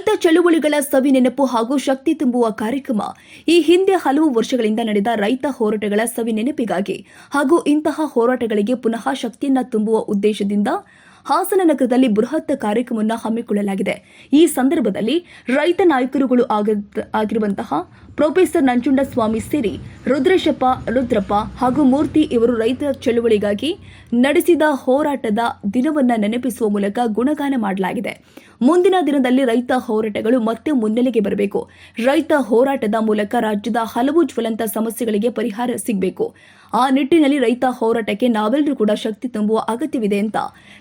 ರೈತ ಚಳುವಳಿಗಳ ಸವಿ ನೆನಪು ಹಾಗೂ ಶಕ್ತಿ ತುಂಬುವ ಕಾರ್ಯಕ್ರಮ ಈ ಹಿಂದೆ ಹಲವು ವರ್ಷಗಳಿಂದ ನಡೆದ ರೈತ ಹೋರಾಟಗಳ ಸವಿ ನೆನಪಿಗಾಗಿ ಹಾಗೂ ಇಂತಹ ಹೋರಾಟಗಳಿಗೆ ಪುನಃ ಶಕ್ತಿಯನ್ನ ತುಂಬುವ ಉದ್ದೇಶದಿಂದ ಹಾಸನ ನಗರದಲ್ಲಿ ಬೃಹತ್ ಕಾರ್ಯಕ್ರಮವನ್ನು ಹಮ್ಮಿಕೊಳ್ಳಲಾಗಿದೆ. ಈ ಸಂದರ್ಭದಲ್ಲಿ ರೈತ ನಾಯಕರುಗಳು ಆಗ- ಆಗಿರುವಂತಹ ಪ್ರೊಫೆಸರ್ ನಂಜುಂಡಸ್ವಾಮಿ ಸೇರಿ ರುದ್ರೇಶಪ್ಪ, ರುದ್ರಪ್ಪ ಹಾಗೂ ಮೂರ್ತಿ ಇವರು ರೈತ ಚಳುವಳಿಗಾಗಿ ನಡೆಸಿದ ಹೋರಾಟದ ದಿನವನ್ನು ನೆನಪಿಸುವ ಮೂಲಕ ಗುಣಗಾನ ಮಾಡಲಾಗಿದೆ. ಮುಂದಿನ ದಿನದಲ್ಲಿ ರೈತ ಹೋರಾಟಗಳು ಮತ್ತೆ ಮುನ್ನೆಲೆಗೆ ಬರಬೇಕು. ರೈತ ಹೋರಾಟದ ಮೂಲಕ ರಾಜ್ಯದ ಹಲವು ಜ್ವಲಂತ ಸಮಸ್ಯೆಗಳಿಗೆ ಪರಿಹಾರ ಸಿಗಬೇಕು. ಆ ನಿಟ್ಟಿನಲ್ಲಿ ರೈತ ಹೋರಾಟಕ್ಕೆ ನಾವೆಲ್ಲರೂ ಕೂಡ ಶಕ್ತಿ ತುಂಬುವ ಅಗತ್ಯವಿದೆ ಅಂತ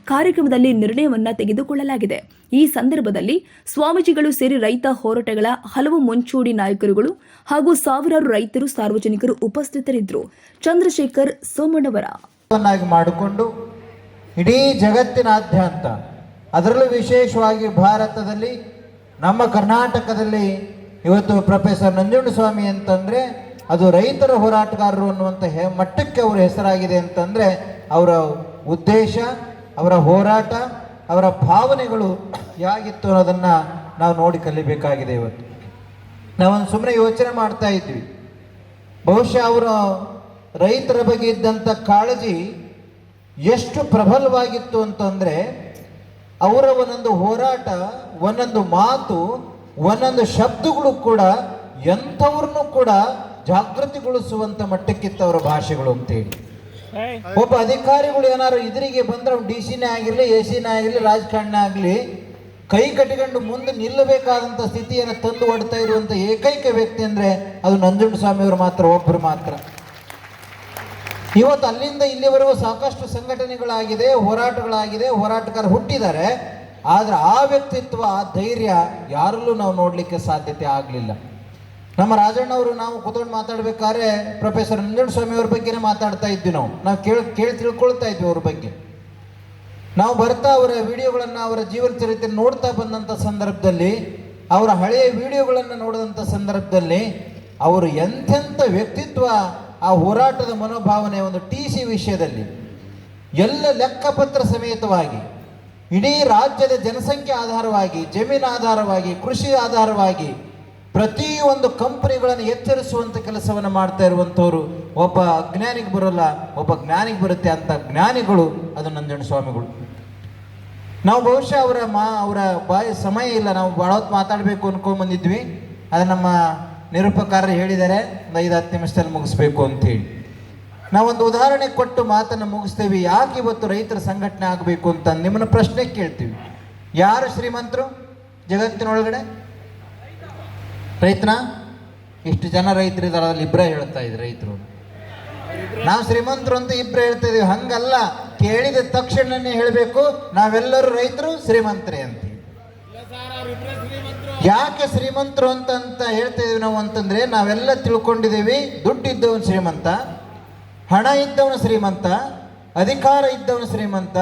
ಕಾರ್ಯಕ್ರಮದಲ್ಲಿ ನಿರ್ಣಯವನ್ನು ತೆಗೆದುಕೊಳ್ಳಲಾಗಿದೆ. ಈ ಸಂದರ್ಭದಲ್ಲಿ ಸ್ವಾಮೀಜಿಗಳು ಸೇರಿ ರೈತ ಹೋರಾಟಗಳ ಹಲವು ಮುಂಚೂಡಿ ನಾಯಕರುಗಳು ಹಾಗೂ ಸಾವಿರಾರು ರೈತರು ಸಾರ್ವಜನಿಕರು ಉಪಸ್ಥಿತರಿದ್ದರು. ಚಂದ್ರಶೇಖರ್ ಸೋಮಣ್ಣವರ. ಮಾಡಿಕೊಂಡು ಇಡೀ ಜಗತ್ತಿನಾದ್ಯಂತ ಅದರಲ್ಲೂ ವಿಶೇಷವಾಗಿ ಭಾರತದಲ್ಲಿ ನಮ್ಮ ಕರ್ನಾಟಕದಲ್ಲಿ ಇವತ್ತು ಪ್ರೊಫೆಸರ್ ನಂಜುಂಡಸ್ವಾಮಿ ಅಂತಂದರೆ ಅದು ರೈತರ ಹೋರಾಟಗಾರರು ಅನ್ನುವಂಥ ಮಟ್ಟಕ್ಕೆ ಅವರ ಹೆಸರಾಗಿದೆ ಅಂತಂದರೆ ಅವರ ಉದ್ದೇಶ, ಅವರ ಹೋರಾಟ ಅವರ ಭಾವನೆಗಳು ಹೇಗಿತ್ತು ಅನ್ನೋದನ್ನು ನಾವು ನೋಡಿ ಕಲಿಬೇಕಾಗಿದೆ ಇವತ್ತು. ನಾವೊಂದು ಸುಮ್ಮನೆ ಯೋಚನೆ ಮಾಡ್ತಾ ಇದ್ವಿ. ಬಹುಶಃ ಅವರು ರೈತರ ಬಗ್ಗೆ ಇದ್ದಂಥ ಕಾಳಜಿ ಎಷ್ಟು ಪ್ರಬಲವಾಗಿತ್ತು ಅಂತಂದರೆ ಅವರ ಒಂದೊಂದು ಹೋರಾಟ, ಒಂದೊಂದು ಮಾತು, ಒಂದೊಂದು ಶಬ್ದಗಳು ಕೂಡ ಎಂಥವ್ರನ್ನೂ ಕೂಡ ಜಾಗೃತಿಗೊಳಿಸುವಂಥ ಮಟ್ಟಕ್ಕಿತ್ತು ಅವರ ಭಾಷೆಗಳು ಅಂತೇಳಿ. ಒಬ್ಬ ಅಧಿಕಾರಿಗಳು ಏನಾರು ಇದರಿಗೆ ಬಂದ್ರೆ ಡಿ ಸಿನೇ ಆಗಿರಲಿ, ಎ ಸಿನೇ ಆಗಿರಲಿ, ರಾಜಕಾರಣ ಆಗಲಿ, ಕೈ ಕಟ್ಟಿಕೊಂಡು ಮುಂದೆ ನಿಲ್ಲಬೇಕಾದಂಥ ಸ್ಥಿತಿಯನ್ನು ತಂದು ಒಡ್ತಾ ಇರುವಂಥ ಏಕೈಕ ವ್ಯಕ್ತಿ ಅಂದರೆ ಅದು ನಂಜುಂಡಸ್ವಾಮಿ ಅವರು ಮಾತ್ರ ಒಬ್ಬರು ಮಾತ್ರ. ಇವತ್ತು ಅಲ್ಲಿಂದ ಇಲ್ಲಿವರೆಗೂ ಸಾಕಷ್ಟು ಸಂಘಟನೆಗಳಾಗಿದೆ, ಹೋರಾಟಗಳಾಗಿದೆ, ಹೋರಾಟಗಾರ ಹುಟ್ಟಿದ್ದಾರೆ. ಆದರೆ ಆ ವ್ಯಕ್ತಿತ್ವ, ಆ ಧೈರ್ಯ ಯಾರಲ್ಲೂ ನಾವು ನೋಡಲಿಕ್ಕೆ ಸಾಧ್ಯತೆ ಆಗಲಿಲ್ಲ. ನಮ್ಮ ರಾಜಣ್ಣವರು ನಾವು ಕುತ್ಕೊಂಡು ಮಾತಾಡ್ಬೇಕಾದ್ರೆ ಪ್ರೊಫೆಸರ್ ನಂಜುಂಡಸ್ವಾಮಿ ಅವ್ರ ಬಗ್ಗೆನೇ ಮಾತಾಡ್ತಾ ಇದ್ವಿ ನಾವು. ನಾವು ಕೇಳಿ ಕೇಳಿ ತಿಳ್ಕೊಳ್ತಾ ಇದ್ವಿ ಅವ್ರ ಬಗ್ಗೆ. ನಾವು ಬರ್ತಾ ಅವರ ವಿಡಿಯೋಗಳನ್ನು ಅವರ ಜೀವನ ಚರಿತ್ರೆ ನೋಡ್ತಾ ಬಂದಂಥ ಸಂದರ್ಭದಲ್ಲಿ, ಅವರ ಹಳೆಯ ವಿಡಿಯೋಗಳನ್ನು ನೋಡಿದಂಥ ಸಂದರ್ಭದಲ್ಲಿ, ಅವರು ಎಂಥೆಂಥ ವ್ಯಕ್ತಿತ್ವ ಆ ಹೋರಾಟದ ಮನೋಭಾವನೆ ಒಂದು ಟಿ ಸಿ ವಿಷಯದಲ್ಲಿ. ಎಲ್ಲ ಲೆಕ್ಕಪತ್ರ ಸಮೇತವಾಗಿ, ಇಡೀ ರಾಜ್ಯದ ಜನಸಂಖ್ಯೆ ಆಧಾರವಾಗಿ, ಜಮೀನು ಆಧಾರವಾಗಿ, ಕೃಷಿ ಆಧಾರವಾಗಿ ಪ್ರತಿಯೊಂದು ಕಂಪನಿಗಳನ್ನು ಎಚ್ಚರಿಸುವಂಥ ಕೆಲಸವನ್ನು ಮಾಡ್ತಾ ಇರುವಂಥವ್ರು ಒಬ್ಬ ಅಜ್ಞಾನಿಗೆ ಬರೋಲ್ಲ, ಒಬ್ಬ ಜ್ಞಾನಿಗೆ ಬರುತ್ತೆ ಅಂತ ಜ್ಞಾನಿಗಳು ಅದು ನಂಜನ ಸ್ವಾಮಿಗಳು. ನಾವು ಬಹುಶಃ ಅವರ ಮಾ, ಅವರ ಬಾಯಿ ಸಮಯ ಇಲ್ಲ, ನಾವು ಭಾಳ ಹೊತ್ತು ಮಾತಾಡಬೇಕು ಅನ್ಕೊಂಬಂದಿದ್ವಿ ಅದು ನಮ್ಮ ನಿರೂಪಕಾರರು ಹೇಳಿದ್ದಾರೆ, ಒಂದು ಐದು, ಹತ್ತು ನಿಮಿಷದಲ್ಲಿ ಮುಗಿಸ್ಬೇಕು ಅಂತೇಳಿ ನಾವೊಂದು ಉದಾಹರಣೆ ಕೊಟ್ಟು ಮಾತನ್ನು ಮುಗಿಸ್ತೇವೆ. ಯಾಕೆ ಇವತ್ತು ರೈತರ ಸಂಘಟನೆ ಆಗಬೇಕು ಅಂತ ನಿಮ್ಮನ್ನ ಪ್ರಶ್ನೆ ಕೇಳ್ತೀವಿ. ಯಾರು ಶ್ರೀಮಂತರು? ಜಗತ್ತಿನೊಳಗಡೆ? ರೈತನ? ಇಷ್ಟು ಜನ ರೈತರಿದ್ದಾರೆ ಅದ್ರಲ್ಲಿ ಇಬ್ಬರೇ ಹೇಳ್ತಾ ಇದ್ರು ರೈತರು. ನಾವು ಶ್ರೀಮಂತರು ಅಂತ ಇಬ್ಬರೇ ಹೇಳ್ತಾ ಇದೀವಿ. ಹಂಗಲ್ಲ. ಕೇಳಿದ ತಕ್ಷಣನೇ ಹೇಳಬೇಕು, ನಾವೆಲ್ಲರೂ ರೈತರು ಶ್ರೀಮಂತರೇ ಅಂತ. ಯಾಕೆ ಶ್ರೀಮಂತರು ಅಂತ ಹೇಳ್ತಾ ಇದೀವಿ ನಾವು ಅಂತಂದ್ರೆ, ನಾವೆಲ್ಲ ತಿಳ್ಕೊಂಡಿದ್ದೀವಿ ದುಡ್ಡು ಇದ್ದವನು ಶ್ರೀಮಂತ, ಹಣ ಇದ್ದವನು ಶ್ರೀಮಂತ, ಅಧಿಕಾರ ಇದ್ದವನು ಶ್ರೀಮಂತ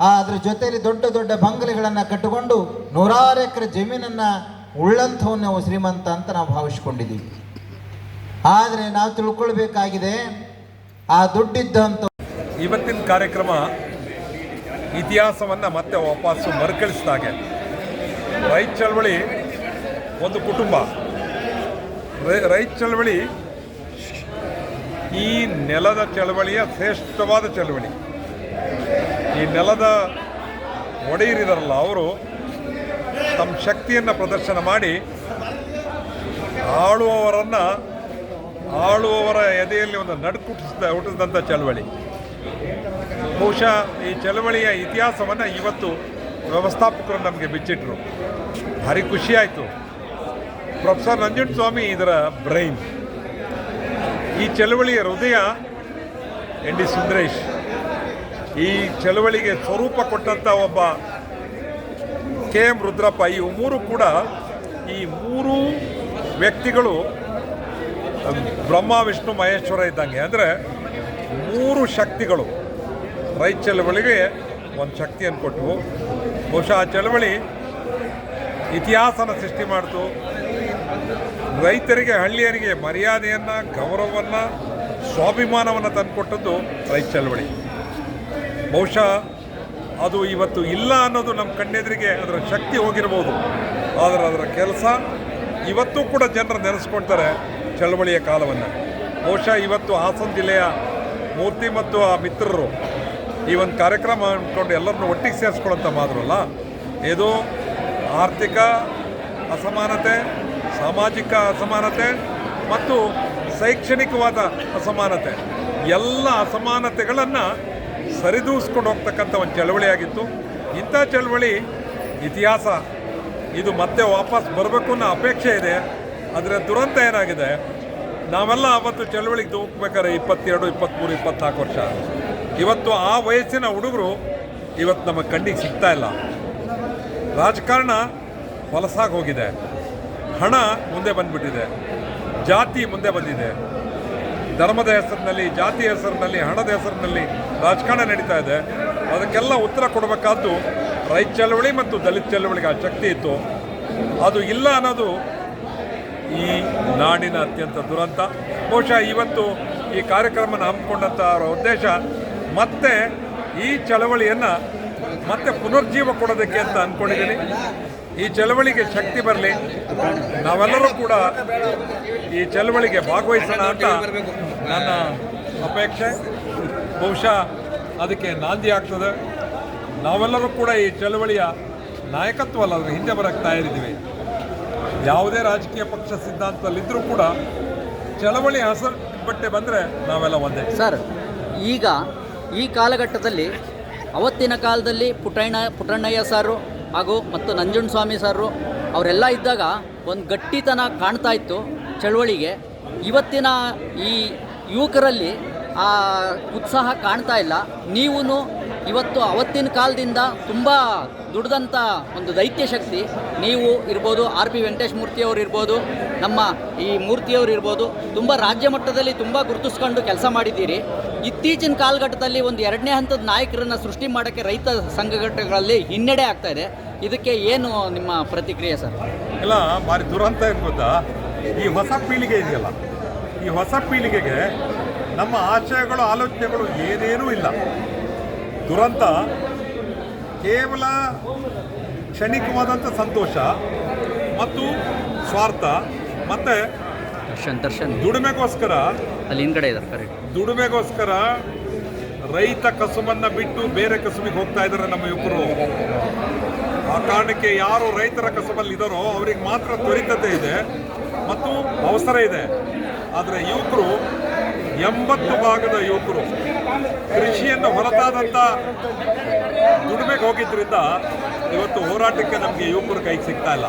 ಅದ್ರ ಜೊತೆಯಲ್ಲಿ ದೊಡ್ಡ ದೊಡ್ಡ ಬಂಗಲೆಗಳನ್ನು ಕಟ್ಟಿಕೊಂಡು ನೂರಾರು ಎಕರೆ ಜಮೀನನ್ನು ಉಳ್ಳಂಥವನು ನಾವು ಶ್ರೀಮಂತ ಅಂತ ನಾವು ಭಾವಿಸ್ಕೊಂಡಿದ್ದೀವಿ. ಆದರೆ ನಾವು ತಿಳ್ಕೊಳ್ಬೇಕಾಗಿದೆ, ಆ ದುಡ್ಡಿದ್ದಂಥ ಇವತ್ತಿನ ಕಾರ್ಯಕ್ರಮ ಇತಿಹಾಸವನ್ನು ಮತ್ತೆ ವಾಪಸ್ಸು ಮರುಕಳಿಸಿದಾಗೆ ರೈತ ಚಳವಳಿ ಒಂದು ಕುಟುಂಬ. ರೈತ ಚಳವಳಿ ಈ ನೆಲದ ಚಳವಳಿಯ ಶ್ರೇಷ್ಠವಾದ ಚಳವಳಿ. ಈ ನೆಲದ ಒಡೆಯರಿದಾರಲ್ಲ ಅವರು ತಮ್ಮ ಶಕ್ತಿಯನ್ನು ಪ್ರದರ್ಶನ ಮಾಡಿ ಆಳುವವರನ್ನು ಆಳುವವರ ಎದೆಯಲ್ಲಿ ಒಂದು ನಡುಕುಟ್ಟಿಸಿದ ಹುಟ್ಟಿಸಿದಂಥ ಚಳವಳಿ. ಬಹುಶಃ ಈ ಚಳವಳಿಯ ಇತಿಹಾಸವನ್ನು ಇವತ್ತು ವ್ಯವಸ್ಥಾಪಕರು ನಮಗೆ ಬಿಚ್ಚಿಟ್ರು. ಭಾರಿ ಖುಷಿಯಾಯಿತು ಪ್ರೊಫೆಸರ್ ನಂಜುಂಡಸ್ವಾಮಿ ಇದರ ಬ್ರೈನ್. ಈ ಚಳವಳಿಯ ಹೃದಯ ಎನ್ ಡಿ ಸುಂದರೇಶ್. ಈ ಚಳವಳಿಗೆ ಸ್ವರೂಪ ಕೊಟ್ಟಂಥ ಒಬ್ಬ ಕೆ ಎಂ ರುದ್ರಪ್ಪ, ಈ ಮೂರು ಕೂಡ ಈ ಮೂರು ವ್ಯಕ್ತಿಗಳು ಬ್ರಹ್ಮ, ವಿಷ್ಣು, ಮಹೇಶ್ವರ ಇದ್ದಂಗೆ. ಅಂದರೆ ಮೂರು ಶಕ್ತಿಗಳು. ರೈತ ಚಳವಳಿಗೆ ಒಂದು ಶಕ್ತಿಯನ್ನು ಕೊಟ್ಟವು ಬಹುಶಃ ಆ ಚಳವಳಿ ಇತಿಹಾಸನ ಸೃಷ್ಟಿ ಮಾಡಿತು. ರೈತರಿಗೆ, ಹಳ್ಳಿಯರಿಗೆ ಮರ್ಯಾದೆಯನ್ನು, ಗೌರವವನ್ನು, ಸ್ವಾಭಿಮಾನವನ್ನು ತಂದುಕೊಟ್ಟದ್ದು ರೈತ ಚಳವಳಿ. ಬಹುಶಃ ಅದು ಇವತ್ತು ಇಲ್ಲ ಅನ್ನೋದು ನಮ್ಮ ಕಣ್ಣೆದುರಿಗೆ ಅದರ ಶಕ್ತಿ ಹೋಗಿರ್ಬೋದು. ಆದರೆ ಅದರ ಕೆಲಸ ಇವತ್ತು ಕೂಡ ಜನರು ನೆನೆಸ್ಕೊಳ್ತಾರೆ ಚಳವಳಿಯ ಕಾಲವನ್ನು. ಬಹುಶಃ ಇವತ್ತು ಹಾಸನ ಜಿಲ್ಲೆಯ ಮೂರ್ತಿ ಮತ್ತು ಆ ಮಿತ್ರರು ಈ ಒಂದು ಕಾರ್ಯಕ್ರಮ ಅಂದ್ಕೊಂಡು ಎಲ್ಲರನ್ನೂ ಒಟ್ಟಿಗೆ ಸೇರಿಸ್ಕೊಳ್ಳೋಂಥ ಮಾತ್ರಲ್ಲ ಇದು ಆರ್ಥಿಕ ಅಸಮಾನತೆ, ಸಾಮಾಜಿಕ ಅಸಮಾನತೆ ಮತ್ತು ಶೈಕ್ಷಣಿಕವಾದ ಅಸಮಾನತೆ. ಎಲ್ಲ ಅಸಮಾನತೆಗಳನ್ನು ಸರಿದೂಗಿಸ್ಕೊಂಡು ಹೋಗ್ತಕ್ಕಂಥ ಒಂದು ಚಳವಳಿಯಾಗಿತ್ತು ಇಂಥ ಚಳವಳಿ ಇತಿಹಾಸ, ಇದು ಮತ್ತೆ ವಾಪಸ್ ಬರಬೇಕು ಅನ್ನೋ ಅಪೇಕ್ಷೆ ಇದೆ. ಅದರ ದುರಂತ ಏನಾಗಿದೆ? ನಾವೆಲ್ಲ ಅವತ್ತು ಚಳವಳಿಗೆ ಹೋಗ್ಬೇಕಾದ್ರೆ ಇಪ್ಪತ್ತೆರಡು, ಇಪ್ಪತ್ತ್ಮೂರು ಇಪ್ಪತ್ನಾಲ್ಕು ವರ್ಷ. ಇವತ್ತು ಆ ವಯಸ್ಸಿನ ಹುಡುಗರು ಇವತ್ತು ನಮ್ಮ ಕಣ್ಣಿಗೆ ಸಿಗ್ತಾ ಇಲ್ಲ. ರಾಜಕಾರಣ ಹೊಲಸಾಗಿ ಹೋಗಿದೆ. ಹಣ ಮುಂದೆ ಬಂದ್ಬಿಟ್ಟಿದೆ. ಜಾತಿ ಮುಂದೆ ಬಂದಿದೆ. ಧರ್ಮದ ಹೆಸರಿನಲ್ಲಿ ಜಾತಿ ಹೆಸರಿನಲ್ಲಿ, ಹಣದ ಹೆಸರಿನಲ್ಲಿ ರಾಜಕಾರಣ ನಡೀತಾ ಇದೆ. ಅದಕ್ಕೆಲ್ಲ ಉತ್ತರ ಕೊಡಬೇಕಾದ್ದು ರೈತ ಚಳವಳಿ ಮತ್ತು ದಲಿತ ಚಳವಳಿಗೆ ಆ ಶಕ್ತಿ ಇತ್ತು. ಅದು ಇಲ್ಲ ಅನ್ನೋದು ಈ ನಾಡಿನ ಅತ್ಯಂತ ದುರಂತ. ಬಹುಶಃ ಇವತ್ತು ಈ ಕಾರ್ಯಕ್ರಮನ ಹಮ್ಮಿಕೊಂಡಂಥ ಅವರ ಉದ್ದೇಶ ಮತ್ತೆ ಈ ಚಳವಳಿಯನ್ನು ಮತ್ತೆ ಪುನರ್ಜೀವ ಕೊಡೋದಕ್ಕೆ ಅಂತ ಅಂದ್ಕೊಂಡಿದ್ದೀನಿ ಈ ಚಳವಳಿಗೆ ಶಕ್ತಿ ಬರಲಿ. ನಾವೆಲ್ಲರೂ ಕೂಡ ಈ ಚಳವಳಿಗೆ ಭಾಗವಹಿಸೋಣ ಅಂತ ನನ್ನ ಅಪೇಕ್ಷೆ. ಬಹುಶಃ ಅದಕ್ಕೆ ನಾಂದಿ ಆಗ್ತದೆ. ನಾವೆಲ್ಲರೂ ಕೂಡ ಈ ಚಳವಳಿಯ ನಾಯಕತ್ವ ಅಲ್ಲ, ಅದ್ರ ಹಿಂದೆ ಬರಕ್ಕೆ ತಯಾರಿದ್ದೀವಿ ಯಾವುದೇ ರಾಜಕೀಯ ಪಕ್ಷ ಸಿದ್ಧಾಂತದಲ್ಲಿದ್ದರೂ ಕೂಡ ಚಳವಳಿ ಹಸರು ಬಟ್ಟೆ ಬಂದರೆ ನಾವೆಲ್ಲ ಒಂದೇ. ಸರ್, ಈಗ ಈ ಕಾಲಘಟ್ಟದಲ್ಲಿ ಅವತ್ತಿನ ಕಾಲದಲ್ಲಿ ಪುಟ್ಟಣ್ಣ ಪುಟ್ಟಣ್ಣಯ್ಯ ಸಾರು ಹಾಗೂ ಮತ್ತು ನಂಜುಂಡಸ್ವಾಮಿ ಸಾರು ಅವರೆಲ್ಲ ಇದ್ದಾಗ ಒಂದು ಗಟ್ಟಿತನ ಕಾಣ್ತಾ ಇತ್ತು ಚಳವಳಿಗೆ. ಇವತ್ತಿನ ಈ ಯುವಕರಲ್ಲಿ ಆ ಉತ್ಸಾಹ ಕಾಣ್ತಾ ಇಲ್ಲ. ನೀವೂ ಇವತ್ತು ಅವತ್ತಿನ ಕಾಲದಿಂದ ತುಂಬ ದುಡ್ದಂಥ ಒಂದು ದೈತ್ಯ ಶಕ್ತಿ. ನೀವು ಇರ್ಬೋದು ಆರ್ ಪಿ ವೆಂಕಟೇಶ್ ಮೂರ್ತಿಯವರು ಇರ್ಬೋದು, ನಮ್ಮ ಈ ಮೂರ್ತಿಯವರು ಇರ್ಬೋದು, ತುಂಬ ರಾಜ್ಯ ಮಟ್ಟದಲ್ಲಿ ತುಂಬ ಗುರುತಿಸ್ಕೊಂಡು ಕೆಲಸ ಮಾಡಿದ್ದೀರಿ. ಇತ್ತೀಚಿನ ಕಾಲಘಟ್ಟದಲ್ಲಿ ಒಂದು ಎರಡನೇ ಹಂತದ ನಾಯಕರನ್ನು ಸೃಷ್ಟಿ ಮಾಡೋಕ್ಕೆ ರೈತ ಸಂಘಟನೆಗಳಲ್ಲಿ ಹಿನ್ನಡೆ ಆಗ್ತಾ ಇದೆ. ಇದಕ್ಕೆ ಏನು ನಿಮ್ಮ ಪ್ರತಿಕ್ರಿಯೆ ಸರ್? ಇಲ್ಲ ಭಾರಿ ದುರಂತ ಏನು ಗೊತ್ತಾ? ಈ ಹೊಸ ಪೀಳಿಗೆ ಇದೆಯಲ್ಲ ಈ ಹೊಸ ಪೀಳಿಗೆಗೆ ನಮ್ಮ ಆಶಯಗಳು ಆಲೋಚನೆಗಳು ಏನೇನೂ ಇಲ್ಲ. ದುರಂತ ಕೇವಲ ಕ್ಷಣಿಕವಾದಂಥ ಸಂತೋಷ ಮತ್ತು ಸ್ವಾರ್ಥ ಮತ್ತು ದರ್ಶನ್ ದರ್ಶನ್. ದುಡಿಮೆಗೋಸ್ಕರ ಅಲ್ಲಿ ಹಿಂದ್ಗಡೆ ಇದ್ದಾರೆ ಕರೆಕ್ಟ್ ದುಡಿಮೆಗೋಸ್ಕರ ರೈತ ಕಸುಬನ್ನು ಬಿಟ್ಟು ಬೇರೆ ಕಸುಬಿಗೆ ಹೋಗ್ತಾ ಇದ್ದಾರೆ ನಮ್ಮ ಯುವಕರು. ಆ ಕಾರಣಕ್ಕೆ ಯಾರು ರೈತರ ಕಸಬಲ್ಲಿ ಇದ್ದಾರೋ ಅವ್ರಿಗೆ ಮಾತ್ರ ತ್ವರಿತತೆ ಇದೆ ಮತ್ತು ಅವಸರ ಇದೆ. ಆದರೆ ಯುವಕರು, ಎಂಬತ್ತು ಭಾಗದ ಯುವಕರು ಕೃಷಿಯನ್ನು ಹೊರತಾದಂಥ ದುಡಿಮೆಗೆ ಹೋಗಿದ್ದರಿಂದ ಇವತ್ತು ಹೋರಾಟಕ್ಕೆ ನಮಗೆ ಯುವಕರು ಕೈಗೆ ಸಿಗ್ತಾ ಇಲ್ಲ.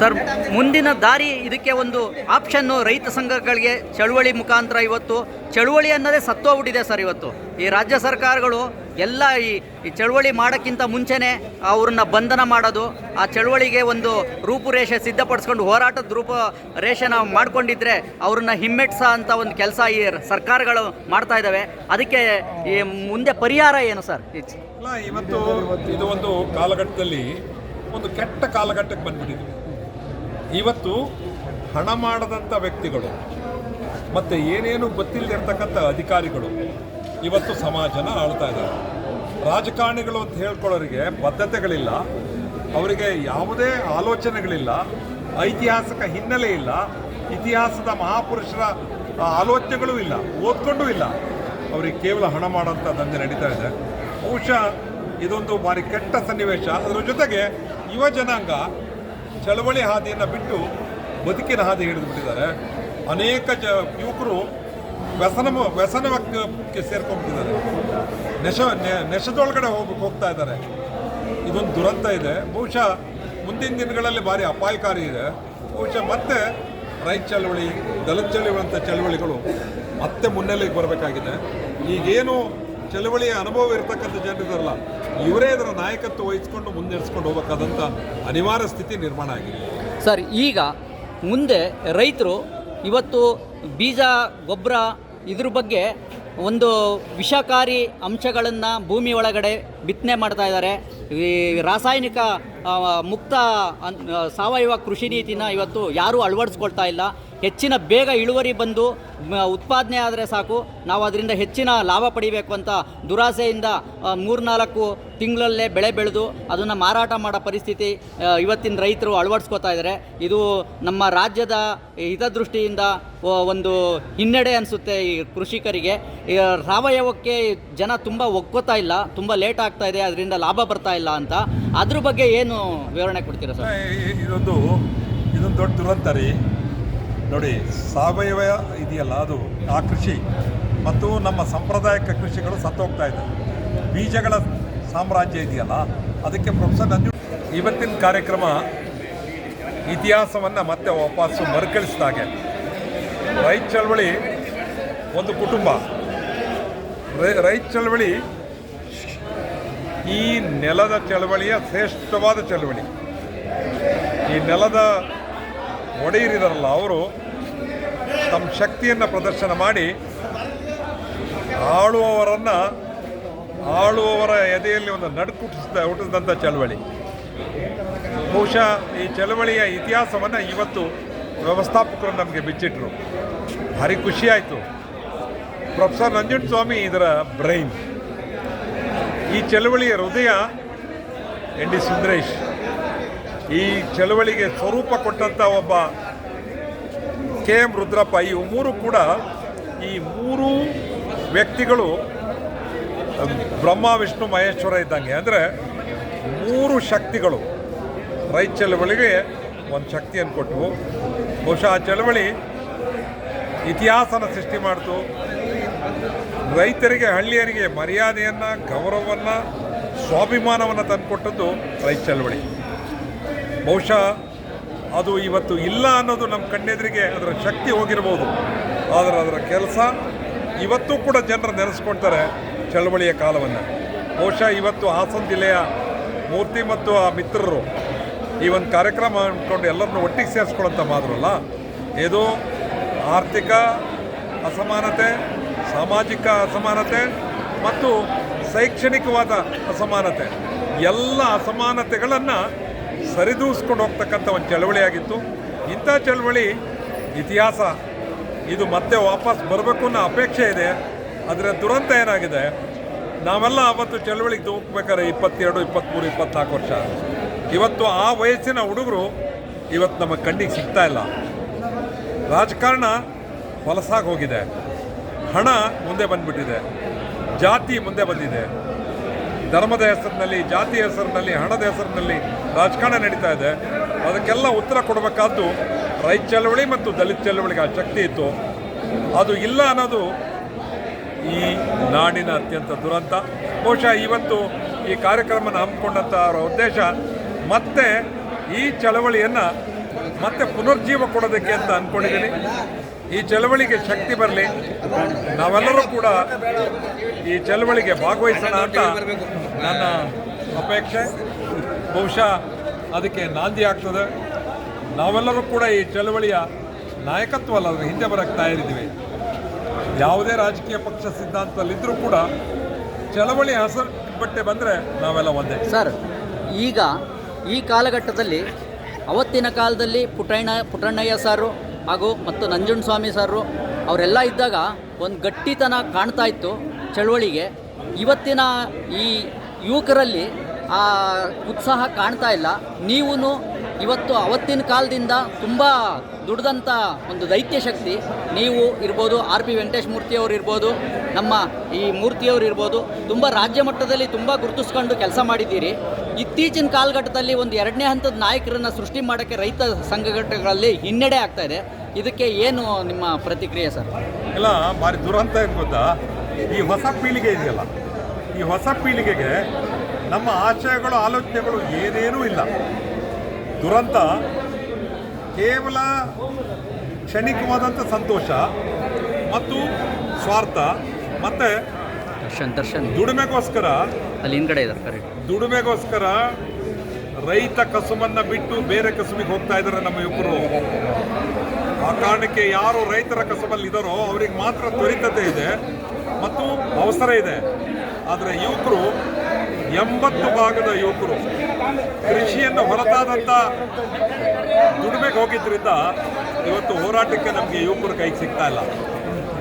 ಸರ್, ಮುಂದಿನ ದಾರಿ ಇದಕ್ಕೆ ಒಂದು ಆಪ್ಷನ್ನು ರೈತ ಸಂಘಗಳಿಗೆ ಚಳುವಳಿ ಮುಖಾಂತರ ಇವತ್ತು, ಚಳುವಳಿ ಅನ್ನೋದೇ ಸತ್ತೋಗ್ಬಿಟ್ಟಿದೆ ಸರ್ ಇವತ್ತು. ಈ ರಾಜ್ಯ ಸರ್ಕಾರಗಳು ಎಲ್ಲ ಈ ಚಳುವಳಿ ಮಾಡೋಕ್ಕಿಂತ ಮುಂಚೆನೇ ಅವ್ರನ್ನ ಬಂಧನ ಮಾಡೋದು, ಆ ಚಳುವಳಿಗೆ ಒಂದು ರೂಪುರೇಷೆ ಸಿದ್ಧಪಡಿಸ್ಕೊಂಡು ಹೋರಾಟದ ರೂಪ ರೇಷೆನ ಮಾಡಿಕೊಂಡಿದ್ರೆ ಅವ್ರನ್ನ ಹಿಮ್ಮೆಟ್ಸೋ ಅಂತ ಒಂದು ಕೆಲಸ ಈ ಸರ್ಕಾರಗಳು ಮಾಡ್ತಾ ಇದ್ದಾವೆ. ಅದಕ್ಕೆ ಈ ಮುಂದೆ ಪರಿಹಾರ ಏನು ಸರ್? ಇವತ್ತು ಇದು ಒಂದು ಕಾಲಘಟ್ಟದಲ್ಲಿ ಒಂದು ಕೆಟ್ಟ ಕಾಲಘಟ್ಟಕ್ಕೆ ಬಂದ್ಬಿಟ್ಟಿದ್ವಿ ಇವತ್ತು ಹಣ ಮಾಡದಂಥ ವ್ಯಕ್ತಿಗಳು ಮತ್ತು ಏನೇನು ಗೊತ್ತಿಲ್ಲದಿರ್ತಕ್ಕಂಥ ಅಧಿಕಾರಿಗಳು ಇವತ್ತು ಸಮಾಜನ ಆಳ್ತಾ ಇದ್ದಾರೆ. ರಾಜಕಾರಣಿಗಳು ಅಂತ ಹೇಳ್ಕೊಳ್ಳೋರಿಗೆ ಬದ್ಧತೆಗಳಿಲ್ಲ. ಅವರಿಗೆ ಯಾವುದೇ ಆಲೋಚನೆಗಳಿಲ್ಲ. ಐತಿಹಾಸಿಕ ಹಿನ್ನೆಲೆ ಇಲ್ಲ. ಇತಿಹಾಸದ ಮಹಾಪುರುಷರ ಆಲೋಚನೆಗಳೂ ಇಲ್ಲ. ಓದ್ಕೊಂಡೂ ಇಲ್ಲ. ಅವರಿಗೆ ಕೇವಲ ಹಣ ಮಾಡೋಂಥ ದಂಧೆ ನಡೀತಾ ಇದೆ. ಬಹುಶಃ ಇದೊಂದು ಭಾರಿ ಕೆಟ್ಟ ಸನ್ನಿವೇಶ. ಅದರ ಜೊತೆಗೆ ಯುವ ಜನಾಂಗ ಚಳವಳಿ ಹಾದಿಯನ್ನು ಬಿಟ್ಟು ಬದುಕಿನ ಹಾದಿ ಹಿಡಿದು ಬಿಟ್ಟಿದ್ದಾರೆ. ಅನೇಕ ಜ, ಯುವಕರು ವ್ಯಸನ ವ್ಯಸನಕ್ಕೆ ಸೇರ್ಕೊಂಡ್ಬಿಟ್ಟಿದ್ದಾರೆ. ನೆಶ ನೆಶದೊಳಗಡೆ ಹೋಗಿ, ಹೋಗ್ತಾ ಇದ್ದಾರೆ. ಇದೊಂದು ದುರಂತ ಇದೆ. ಬಹುಶಃ ಮುಂದಿನ ದಿನಗಳಲ್ಲಿ ಭಾರಿ ಅಪಾಯಕಾರಿ ಇದೆ. ಬಹುಶಃ ಮತ್ತೆ ರೈತ ಚಳವಳಿ, ದಲಿತ ಚಳವಳಿಯಂಥ ಚಳವಳಿಗಳು ಮತ್ತೆ ಮುನ್ನೆಲೆಗೆ ಬರಬೇಕಾಗಿದೆ. ಈಗೇನು ಚಳವಳಿಯ ಅನುಭವ ಇರತಕ್ಕಂಥ ಜನರಿದಾರಲ್ಲ, ಇವರೇ ಇದರ ನಾಯಕತ್ವ ವಹಿಸ್ಕೊಂಡು ಮುನ್ನಡೆಸ್ಕೊಂಡು ಹೋಗಬೇಕಾದಂಥ ಅನಿವಾರ್ಯ ಸ್ಥಿತಿ ನಿರ್ಮಾಣ ಆಗಿದೆ. ಸರ್, ಈಗ ಮುಂದೆ ರೈತರು ಇವತ್ತು ಬೀಜ, ಗೊಬ್ಬರ ಇದ್ರ ಬಗ್ಗೆ ಒಂದು ವಿಷಕಾರಿ ಅಂಶಗಳನ್ನು ಭೂಮಿ ಒಳಗಡೆ ಬಿತ್ತನೆ ಮಾಡ್ತಾ ಇದ್ದಾರೆ. ಈ ರಾಸಾಯನಿಕ ಮುಕ್ತ ಸಾವಯವ ಕೃಷಿ ನೀತಿನ ಇವತ್ತು ಯಾರೂ ಅಳವಡಿಸ್ಕೊಳ್ತಾ ಇಲ್ಲ. ಹೆಚ್ಚಿನ ಬೇಗ ಇಳುವರಿ ಬಂದು ಉತ್ಪಾದನೆ ಆದರೆ ಸಾಕು. ನಾವು ಅದರಿಂದ ಹೆಚ್ಚಿನ ಲಾಭ ಪಡಿಬೇಕು ಅಂತ ದುರಾಸೆಯಿಂದ ಮೂರ್ನಾಲ್ಕು ತಿಂಗಳಲ್ಲೇ ಬೆಳೆ ಬೆಳೆದು ಅದನ್ನು ಮಾರಾಟ ಮಾಡೋ ಪರಿಸ್ಥಿತಿ ಇವತ್ತಿನ ರೈತರು ಅಳವಡಿಸ್ಕೋತಾ ಇದ್ದಾರೆ. ಇದು ನಮ್ಮ ರಾಜ್ಯದ ಹಿತದೃಷ್ಟಿಯಿಂದ ಒಂದು ಹಿನ್ನಡೆ ಅನಿಸುತ್ತೆ ಈ ಕೃಷಿಕರಿಗೆ. ಸಾವಯವಕ್ಕೆ ಜನ ತುಂಬ ಒಗ್ಗೋತಾ ಇಲ್ಲ, ತುಂಬ ಲೇಟ್ ಆಗ್ತಾ ಇದೆ, ಅದರಿಂದ ಲಾಭ ಬರ್ತಾ ಇಲ್ಲ ಅಂತ. ಅದ್ರ ಬಗ್ಗೆ ಏನು ವಿವರಣೆ ಕೊಡ್ತೀರಾ ಸರ್? ಇದೊಂದು ಇದೊಂದು ದೊಡ್ಡ ದುರಂತ ರೀ. ನೋಡಿ, ಸಾವಯವ ಇದೆಯಲ್ಲ, ಅದು ಆ ಕೃಷಿ. ಮತ್ತು ನಮ್ಮ ಸಾಂಪ್ರದಾಯಿಕ ಕೃಷಿಗಳು ಸತ್ತೋಗ್ತಾ ಇದೆ ಬೀಜಗಳ ಸಾಮ್ರಾಜ್ಯ ಇದೆಯಲ್ಲ, ಅದಕ್ಕೆ ಪ್ರೊಫೆಸರ್ ನಂಜು ಇವತ್ತಿನ ಕಾರ್ಯಕ್ರಮ ಇತಿಹಾಸವನ್ನು ಮತ್ತೆ ವಾಪಸ್ಸು ಮರುಕಳಿಸಿದಾಗೆ. ರೈತ ಚಳವಳಿ ಒಂದು ಕುಟುಂಬ. ರೈತ ಚಳವಳಿ ಈ ನೆಲದ ಚಳವಳಿಯ ಶ್ರೇಷ್ಠವಾದ ಚಳವಳಿ. ಈ ನೆಲದ ಒಡೆಯರಿದಾರಲ್ಲ ಅವರು, ತಮ್ಮ ಶಕ್ತಿಯನ್ನು ಪ್ರದರ್ಶನ ಮಾಡಿ ಆಳುವವರನ್ನು ಆಳುವವರ ಎದೆಯಲ್ಲಿ ಒಂದು ನಡುಕುಟ್ಟಿಸಿದ ಹುಟ್ಟಿಸಿದಂಥ ಚಳವಳಿ. ಬಹುಶಃ ಈ ಚಳವಳಿಯ ಇತಿಹಾಸವನ್ನು ಇವತ್ತು ವ್ಯವಸ್ಥಾಪಕರು ನಮಗೆ ಬಿಚ್ಚಿಟ್ರು. ಭಾರಿ ಖುಷಿಯಾಯಿತು ಪ್ರೊಫೆಸರ್ ಪ್ರೊಫೆಸರ್ ನಂಜುಂಡಸ್ವಾಮಿ ಇದರ ಬ್ರೈನ್ ಈ ಚಳವಳಿಯ ಹೃದಯ ಎನ್ ಡಿ ಸುಂದರೇಶ್. ಈ ಚಳವಳಿಗೆ ಸ್ವರೂಪ ಕೊಟ್ಟಂಥ ಒಬ್ಬ ಕೆ ಎಂ ರುದ್ರಪ್ಪ, ಈ ಮೂರು ಕೂಡ ಈ ಮೂರು ವ್ಯಕ್ತಿಗಳು ಬ್ರಹ್ಮ, ವಿಷ್ಣು, ಮಹೇಶ್ವರ ಇದ್ದಂಗೆ. ಅಂದರೆ ಮೂರು ಶಕ್ತಿಗಳು. ರೈ ಚಳವಳಿಗೆ ಒಂದು ಶಕ್ತಿಯನ್ನು ಕೊಟ್ಟವು. ಬಹುಶಃ ಚಳವಳಿ ಇತಿಹಾಸನ ಸೃಷ್ಟಿ ಮಾಡಿತು. ರೈತರಿಗೆ, ಹಳ್ಳಿಯರಿಗೆ ಮರ್ಯಾದೆಯನ್ನು, ಗೌರವವನ್ನು, ಸ್ವಾಭಿಮಾನವನ್ನು ತಂದುಕೊಟ್ಟದ್ದು ರೈ ಚಳವಳಿ. ಬಹುಶಃ ಅದು ಇವತ್ತು ಇಲ್ಲ ಅನ್ನೋದು ನಮ್ಮ ಕಣ್ಣೆದುರಿಗೆ ಅದರ ಶಕ್ತಿ ಹೋಗಿರ್ಬೋದು. ಆದರೆ ಅದರ ಕೆಲಸ ಇವತ್ತು ಕೂಡ ಜನರು ನೆನೆಸ್ಕೊಳ್ತಾರೆ. ಚಳವಳಿಯ ಕಾಲವನ್ನು. ಬಹುಶಃ ಇವತ್ತು ಹಾಸನ ಜಿಲ್ಲೆಯ ಮೂರ್ತಿ ಮತ್ತು ಆ ಮಿತ್ರರು ಈ ಒಂದು ಕಾರ್ಯಕ್ರಮ ಅಂದ್ಕೊಂಡು ಎಲ್ಲರನ್ನು ಒಟ್ಟಿಗೆ ಸೇರಿಸ್ಕೊಳ್ಳೋಂಥ ಮಾತ್ರಲ್ಲ. ಇದು ಆರ್ಥಿಕ ಅಸಮಾನತೆ, ಸಾಮಾಜಿಕ ಅಸಮಾನತೆ ಮತ್ತು ಶೈಕ್ಷಣಿಕವಾದ ಅಸಮಾನತೆ. ಎಲ್ಲ ಅಸಮಾನತೆಗಳನ್ನು ಸರಿದೂಸ್ಕೊಂಡು ಹೋಗ್ತಕ್ಕಂಥ ಒಂದು ಚಳವಳಿಯಾಗಿತ್ತು ಇಂಥ ಚಳವಳಿ ಇತಿಹಾಸ, ಇದು ಮತ್ತೆ ವಾಪಸ್ ಬರಬೇಕು ಅನ್ನೋ ಅಪೇಕ್ಷೆ ಇದೆ. ಅದರ ದುರಂತ ಏನಾಗಿದೆ? ನಾವೆಲ್ಲ ಅವತ್ತು ಚಳವಳಿಗೆ ತೂಕ್ಬೇಕಾದ್ರೆ ಇಪ್ಪತ್ತೆರಡು, ಇಪ್ಪತ್ತ್ಮೂರು ಇಪ್ಪತ್ನಾಲ್ಕು ವರ್ಷ ಇವತ್ತು ಆ ವಯಸ್ಸಿನ ಹುಡುಗರು ಇವತ್ತು ನಮ್ಮ ಕಣ್ಣಿಗೆ ಸಿಗ್ತಾ ಇಲ್ಲ. ರಾಜಕಾರಣ ಹೊಲಸಾಗಿ ಹೋಗಿದೆ. ಹಣ ಮುಂದೆ ಬಂದ್ಬಿಟ್ಟಿದೆ. ಜಾತಿ ಮುಂದೆ ಬಂದಿದೆ. ಧರ್ಮದ ಹೆಸರಿನಲ್ಲಿ, ಜಾತಿ ಹೆಸರಿನಲ್ಲಿ, ಹಣದ ಹೆಸರಿನಲ್ಲಿ ರಾಜಕಾರಣ ನಡೀತಾ ಇದೆ. ಅದಕ್ಕೆಲ್ಲ ಉತ್ತರ ಕೊಡಬೇಕಾದ್ದು ರೈತ ಚಳವಳಿ ಮತ್ತು ದಲಿತ ಚಳವಳಿಗೆ ಆ ಶಕ್ತಿ ಇತ್ತು. ಅದು ಇಲ್ಲ ಅನ್ನೋದು ಈ ನಾಡಿನ ಅತ್ಯಂತ ದುರಂತ. ಬಹುಶಃ ಇವತ್ತು ಈ ಕಾರ್ಯಕ್ರಮನ ಹಮ್ಮಿಕೊಂಡಂಥ ಅವರ ಉದ್ದೇಶ ಮತ್ತೆ ಈ ಚಳವಳಿಯನ್ನು ಮತ್ತೆ ಪುನರ್ಜೀವ ಕೊಡೋದಕ್ಕೆ ಅಂತ ಅಂದ್ಕೊಂಡಿದ್ದೀನಿ ಈ ಚಳವಳಿಗೆ ಶಕ್ತಿ ಬರಲಿ. ನಾವೆಲ್ಲರೂ ಕೂಡ ಈ ಚಳವಳಿಗೆ ಭಾಗವಹಿಸೋಣ ಅಂತ ನನ್ನ ಅಪೇಕ್ಷೆ. ಬಹುಶಃ ಅದಕ್ಕೆ ನಾಂದಿ ಆಗ್ತದೆ. ನಾವೆಲ್ಲರೂ ಕೂಡ ಈ ಚಳವಳಿಯ ನಾಯಕತ್ವ ಅಲ್ಲ ಹಿಂದೆ ಬರೋಕ್ಕೆ ತಯಾರಿದ್ದೀವಿ. ಯಾವುದೇ ರಾಜಕೀಯ ಪಕ್ಷ ಸಿದ್ಧಾಂತದಲ್ಲಿದ್ದರೂ ಕೂಡ ಚಳವಳಿ ಹೆಸರು ಬಟ್ಟೆ ಬಂದರೆ ನಾವೆಲ್ಲ ಒಂದೇ. ಸರ್, ಈಗ ಈ ಕಾಲಘಟ್ಟದಲ್ಲಿ ಅವತ್ತಿನ ಕಾಲದಲ್ಲಿ ಪುಟ್ಟಣ್ಣ ಪುಟ್ಟಣ್ಣಯ್ಯ ಸಾರು ಹಾಗೂ ಮತ್ತು ನಂಜುಂಡಸ್ವಾಮಿ ಸಾರು ಅವರೆಲ್ಲ ಇದ್ದಾಗ ಒಂದು ಗಟ್ಟಿತನ ಕಾಣ್ತಾ ಇತ್ತು ಚಳವಳಿಗೆ. ಇವತ್ತಿನ ಈ ಯುವಕರಲ್ಲಿ ಆ ಉತ್ಸಾಹ ಕಾಣ್ತಾ ಇಲ್ಲ. ನೀವೂ ಇವತ್ತು ಅವತ್ತಿನ ಕಾಲದಿಂದ ತುಂಬ ದುಡ್ದಂಥ ಒಂದು ದೈತ್ಯ ಶಕ್ತಿ ನೀವು ಇರ್ಬೋದು, ಆರ್ ಪಿ ವೆಂಕಟೇಶ್ ಮೂರ್ತಿಯವರು ಇರ್ಬೋದು, ನಮ್ಮ ಈ ಮೂರ್ತಿಯವರು ಇರ್ಬೋದು, ತುಂಬ ರಾಜ್ಯ ಮಟ್ಟದಲ್ಲಿ ತುಂಬ ಗುರುತಿಸ್ಕೊಂಡು ಕೆಲಸ ಮಾಡಿದ್ದೀರಿ. ಇತ್ತೀಚಿನ ಕಾಲಘಟ್ಟದಲ್ಲಿ ಒಂದು ಎರಡನೇ ಹಂತದ ನಾಯಕರನ್ನು ಸೃಷ್ಟಿ ಮಾಡೋಕ್ಕೆ ರೈತ ಸಂಘಟನೆಗಳಲ್ಲಿ ಹಿನ್ನಡೆ ಆಗ್ತಾ ಇದೆ. ಇದಕ್ಕೆ ಏನು ನಿಮ್ಮ ಪ್ರತಿಕ್ರಿಯೆ ಸರ್? ಇಲ್ಲ, ಭಾರಿ ದುರಂತ ಏನು ಗೊತ್ತಾ? ಈ ಹೊಸ ಪೀಳಿಗೆ ಇದೆಯಲ್ಲ, ಈ ಹೊಸ ಪೀಳಿಗೆಗೆ ನಮ್ಮ ಆಶಯಗಳು ಆಲೋಚನೆಗಳು ಏನೇನೂ ಇಲ್ಲ. ದುರಂತ. ಕೇವಲ ಕ್ಷಣಿಕವಾದಂಥ ಸಂತೋಷ ಮತ್ತು ಸ್ವಾರ್ಥ ಮತ್ತು ದರ್ಶನ್ ದರ್ಶನ್. ದುಡಿಮೆಗೋಸ್ಕರ ಅಲ್ಲಿ ಹಿಂದ್ಗಡೆ ಇದ್ದಾರೆ ಕರೆಕ್ಟ್ ದುಡಿಮೆಗೋಸ್ಕರ ರೈತ ಕಸುಬನ್ನು ಬಿಟ್ಟು ಬೇರೆ ಕಸುಬಿಗೆ ಹೋಗ್ತಾ ಇದ್ದಾರೆ ನಮ್ಮ ಯುವಕರು. ಆ ಕಾರಣಕ್ಕೆ ಯಾರು ರೈತರ ಕಸುಬಲ್ಲಿ ಇದ್ದಾರೋ ಅವ್ರಿಗೆ ಮಾತ್ರ ತ್ವರಿತತೆ ಇದೆ ಮತ್ತು ಅವಸರ ಇದೆ. ಆದರೆ ಯುವಕರು ಎಂಬತ್ತು ಭಾಗದ ಯುವಕರು ಕೃಷಿಯನ್ನು ಹೊರತಾದಂಥ ದುಡಿಮೆಗೆ ಹೋಗಿದ್ದರಿಂದ ಇವತ್ತು ಹೋರಾಟಕ್ಕೆ ನಮಗೆ ಯುವಕರು ಕೈಗೆ ಸಿಗ್ತಾ ಇಲ್ಲ.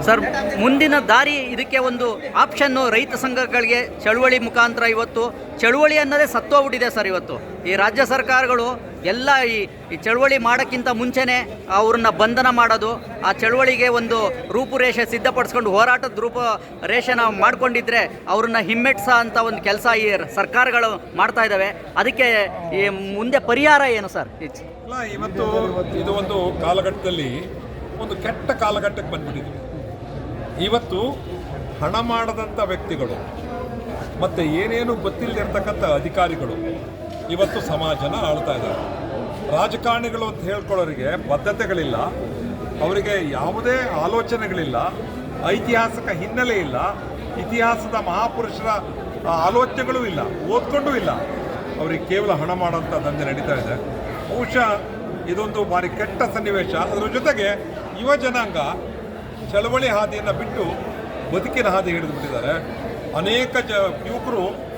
ಸರ್, ಮುಂದಿನ ದಾರಿ ಇದಕ್ಕೆ ಒಂದು ಆಪ್ಷನ್ನು ರೈತ ಸಂಘಗಳಿಗೆ ಚಳುವಳಿ ಮುಖಾಂತರ ಇವತ್ತು ಚಳುವಳಿ ಅನ್ನೋದೇ ಸತ್ತೋಗ್ಬಿಟ್ಟಿದೆ ಸರ್ ಇವತ್ತು. ಈ ರಾಜ್ಯ ಸರ್ಕಾರಗಳು ಎಲ್ಲ ಈ ಚಳುವಳಿ ಮಾಡೋಕ್ಕಿಂತ ಮುಂಚೆನೇ ಅವ್ರನ್ನ ಬಂಧನ ಮಾಡೋದು, ಆ ಚಳುವಳಿಗೆ ಒಂದು ರೂಪುರೇಷೆ ಸಿದ್ಧಪಡಿಸ್ಕೊಂಡು ಹೋರಾಟದ ರೂಪ ರೇಷೆನ ಮಾಡ್ಕೊಂಡಿದ್ರೆ ಅವ್ರನ್ನ ಹಿಮ್ಮೆಟ್ಸ ಅಂತ ಒಂದು ಕೆಲಸ ಈ ಸರ್ಕಾರಗಳು ಮಾಡ್ತಾ ಇದ್ದಾವೆ. ಅದಕ್ಕೆ ಈ ಮುಂದೆ ಪರಿಹಾರ ಏನು ಸರ್? ಇವತ್ತು ಇದು ಒಂದು ಕಾಲಘಟ್ಟದಲ್ಲಿ ಒಂದು ಕೆಟ್ಟ ಕಾಲಘಟ್ಟಕ್ಕೆ ಬಂದ್ಬಿಟ್ಟಿದೆ. ಇವತ್ತು ಹಣ ಮಾಡದಂಥ ವ್ಯಕ್ತಿಗಳು ಮತ್ತು ಏನೇನು ಗೊತ್ತಿಲ್ಲದಿರ್ತಕ್ಕಂಥ ಅಧಿಕಾರಿಗಳು ಇವತ್ತು ಸಮಾಜನ ಆಳ್ತಾ ಇದ್ದಾರೆ. ರಾಜಕಾರಣಿಗಳು ಅಂತ ಹೇಳ್ಕೊಳ್ಳೋರಿಗೆ ಬದ್ಧತೆಗಳಿಲ್ಲ. ಅವರಿಗೆ ಯಾವುದೇ ಆಲೋಚನೆಗಳಿಲ್ಲ. ಐತಿಹಾಸಿಕ ಹಿನ್ನೆಲೆ ಇಲ್ಲ. ಇತಿಹಾಸದ ಮಹಾಪುರುಷರ ಆಲೋಚನೆಗಳೂ ಇಲ್ಲ. ಓದ್ಕೊಂಡೂ ಇಲ್ಲ. ಅವರಿಗೆ ಕೇವಲ ಹಣ ಮಾಡೋಂಥ ದಂಧೆ ನಡೀತಾ ಇದೆ. ಬಹುಶಃ ಇದೊಂದು ಭಾರಿ ಕೆಟ್ಟ ಸನ್ನಿವೇಶ. ಅದರ ಜೊತೆಗೆ ಯುವ ಜನಾಂಗ ಚಳವಳಿ ಹಾದಿಯನ್ನು ಬಿಟ್ಟು ಬದುಕಿನ ಹಾದಿ ಹಿಡಿದು ಬಿಟ್ಟಿದ್ದಾರೆ. ಅನೇಕ ಜ, ಯುವಕರು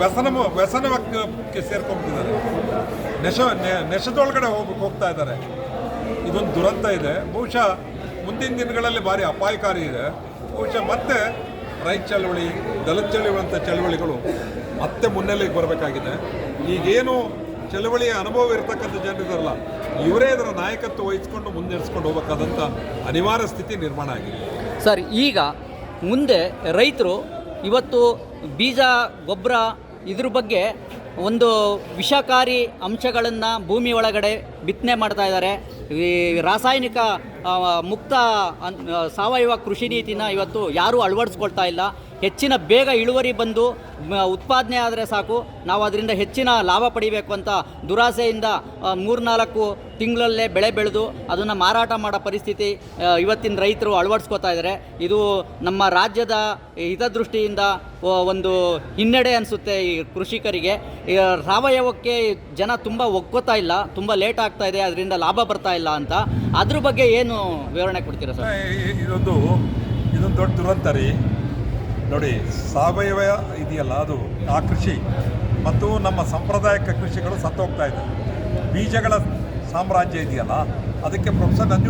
ವ್ಯಸನ ವ್ಯಸನಕ್ಕೆ ಸೇರ್ಕೊಂಡ್ಬಿಟ್ಟಿದ್ದಾರೆ ನೆಶ ನೆಶದೊಳಗಡೆ ಹೋಗಿ, ಹೋಗ್ತಾ ಇದ್ದಾರೆ. ಇದೊಂದು ದುರಂತ ಇದೆ. ಬಹುಶಃ ಮುಂದಿನ ದಿನಗಳಲ್ಲಿ ಭಾರಿ ಅಪಾಯಕಾರಿ ಇದೆ. ಬಹುಶಃ ಮತ್ತೆ ರೈತ ಚಳವಳಿ, ದಲಿತ ಚಳವಳಿ ಚಳವಳಿಗಳು ಮತ್ತೆ ಮುನ್ನೆಲೆಗೆ ಬರಬೇಕಾಗಿದೆ. ಈಗೇನು ಚಳವಳಿಯ ಅನುಭವ ಇರತಕ್ಕಂಥ ಜನರಿದಾರಲ್ಲ, ಇವರೇ ಇದರ ನಾಯಕತ್ವ ವಹಿಸ್ಕೊಂಡು ಮುನ್ನಡೆಸ್ಕೊಂಡು ಹೋಗಬೇಕಾದಂಥ ಅನಿವಾರ್ಯ ಸ್ಥಿತಿ ನಿರ್ಮಾಣ ಆಗಿದೆ. ಸರ್, ಈಗ ಮುಂದೆ ರೈತರು ಇವತ್ತು ಬೀಜ, ಗೊಬ್ಬರ ಇದ್ರ ಬಗ್ಗೆ ಒಂದು ವಿಷಕಾರಿ ಅಂಶಗಳನ್ನು ಭೂಮಿ ಒಳಗಡೆ ಬಿತ್ತನೆ ಮಾಡ್ತಾ ಇದ್ದಾರೆ. ಈ ರಾಸಾಯನಿಕ ಮುಕ್ತ ಸಾವಯವ ಕೃಷಿ ನೀತಿನ ಇವತ್ತು ಯಾರೂ ಅಳವಡಿಸ್ಕೊಳ್ತಾ ಇಲ್ಲ. ಹೆಚ್ಚಿನ ಬೇಗ ಇಳುವರಿ ಬಂದು ಉತ್ಪಾದನೆ ಆದರೆ ಸಾಕು. ನಾವು ಅದರಿಂದ ಹೆಚ್ಚಿನ ಲಾಭ ಪಡಿಬೇಕು ಅಂತ ದುರಾಸೆಯಿಂದ ಮೂರ್ನಾಲ್ಕು ತಿಂಗಳಲ್ಲೇ ಬೆಳೆ ಬೆಳೆದು ಅದನ್ನು ಮಾರಾಟ ಮಾಡೋ ಪರಿಸ್ಥಿತಿ ಇವತ್ತಿನ ರೈತರು ಅಳವಡಿಸ್ಕೋತಾ ಇದ್ದಾರೆ ಇದು ನಮ್ಮ ರಾಜ್ಯದ ಹಿತದೃಷ್ಟಿಯಿಂದ ಒಂದು ಹಿನ್ನಡೆ ಅನಿಸುತ್ತೆ ಈ ಕೃಷಿಕರಿಗೆ. ಸಾವಯವಕ್ಕೆ ಜನ ತುಂಬ ಒಗ್ಗೋತಾ ಇಲ್ಲ, ತುಂಬ ಲೇಟ್ ಆಗ್ತಾ ಇದೆ, ಅದರಿಂದ ಲಾಭ ಬರ್ತಾ ಇಲ್ಲ ಅಂತ. ಅದ್ರ ಬಗ್ಗೆ ಏನು ವಿವರಣೆ ಕೊಡ್ತೀರಾ ಸರ್? ಇದೊಂದು ಇದೊಂದು ದೊಡ್ಡ ದುರಂತ ರೀ. ನೋಡಿ, ಸಾವಯವ ಇದೆಯಲ್ಲ, ಅದು ಆ ಕೃಷಿ. ಮತ್ತು ನಮ್ಮ ಸಾಂಪ್ರದಾಯಿಕ ಕೃಷಿಗಳು ಸತ್ತೋಗ್ತಾ ಇದೆ ಬೀಜಗಳ ಸಾಮ್ರಾಜ್ಯ ಇದೆಯಲ್ಲ, ಅದಕ್ಕೆ ಪ್ರೊಫೆಸರ್ ನಂಜು